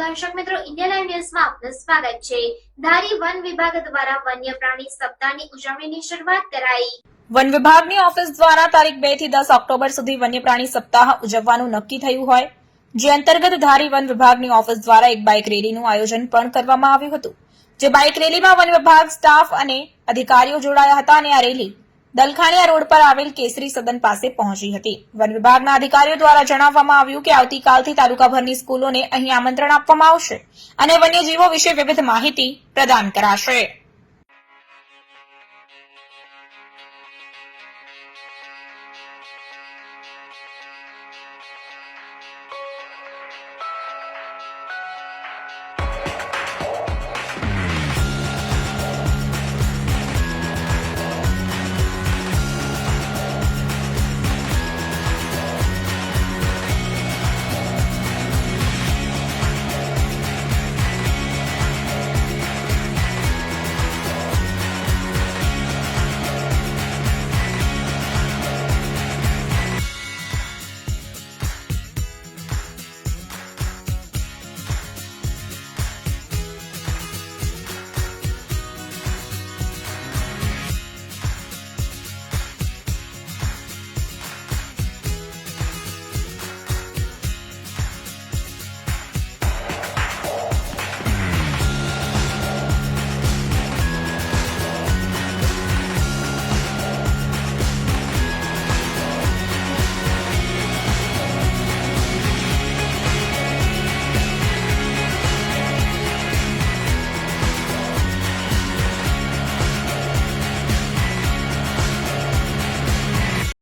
દર્શક મિત્રો Indian live ન્યૂઝમાં આપનું સ્વાગત છે. ધારી વન વિભાગ દ્વારા વન્ય પ્રાણી સપ્તાહની ઉજવણીની શરૂઆત કરાઈ. વન વિભાગની ઓફિસ દ્વારા તારીખ બેથી દસ ઓક્ટોબર સુધી વન્ય પ્રાણી સપ્તાહ ઉજવવાનું નક્કી થયું હોય, જે અંતર્ગત ધારી વન વિભાગની ઓફિસ દ્વારા એક બાઇક રેલીનું આયોજન પણ કરવામાં આવ્યું હતું. જે બાઇક રેલીમાં વન વિભાગ સ્ટાફ અને અધિકારીઓ જોડાયા હતા અને આ રેલી દલખાણીયા રોડ પર આવેલ કેસરી સદન પાસે પહોંચી હતી. વન વિભાગના અધિકારીઓ દ્વારા જણાવવામાં આવ્યું કે આવતીકાલથી તાલુકાભરની સ્કૂલોને અહીં આમંત્રણ આપવામાં આવશે અને વન્યજીવો વિશે વિવિધ માહિતી પ્રદાન કરાશે.